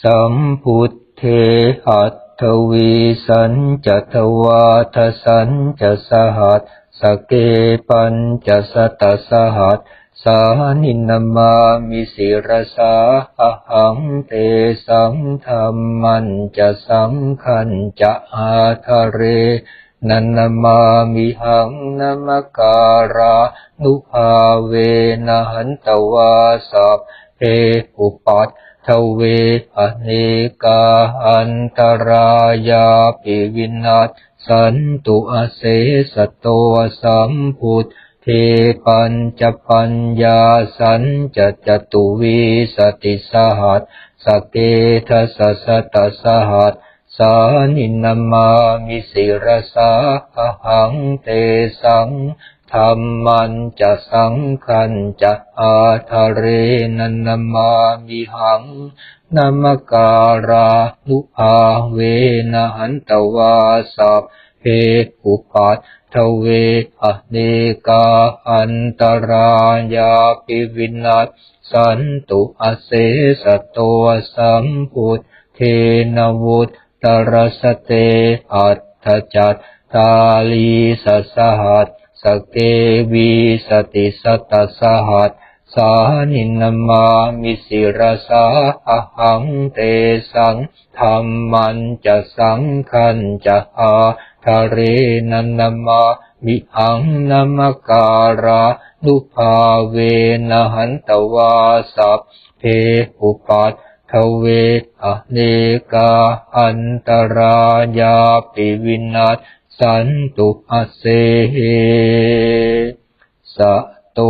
สัมพุทเทอัตถวีสัญจทวาทสัญจสหัสสเกปัญจสตสหัสสานินมามิสิรสาอหังเตสังธรรมันจะสังขันจะอาทะเร นันามามิหังนามการานุภาเวนะหันตวาสัพเพอุปัต ทเวอเนกาอันตรายาปิวินาศสันตุอเสสตโตสัมพุทเทปัญจปัญญาสัญจจตุวิสติสหัสสเกทัสสะตสหัสสานินามามิสิรสาหังเตสัง ธรรมันจะสังขันจะอาทะเรนันนมามิหังนามการานุภาเวนะหันตวาสัพเพอุปัตทเวอเนกาอันตรายาปิวินาศสันตุอเสสตโตสัมพุทเทนวุตตรสเตอัตถจัตตาลีสสหัส สเกวีสติสตสหัสสานินมามิสิรสาหังเตสังธรรมันจะสังขันจะอาทะเรนันนามามิหังนามการานุภาเวนะหันตวาสัพเพอุปัตทเวอเนกาอันตรายาปิวินาศ สันตุอเสสะโต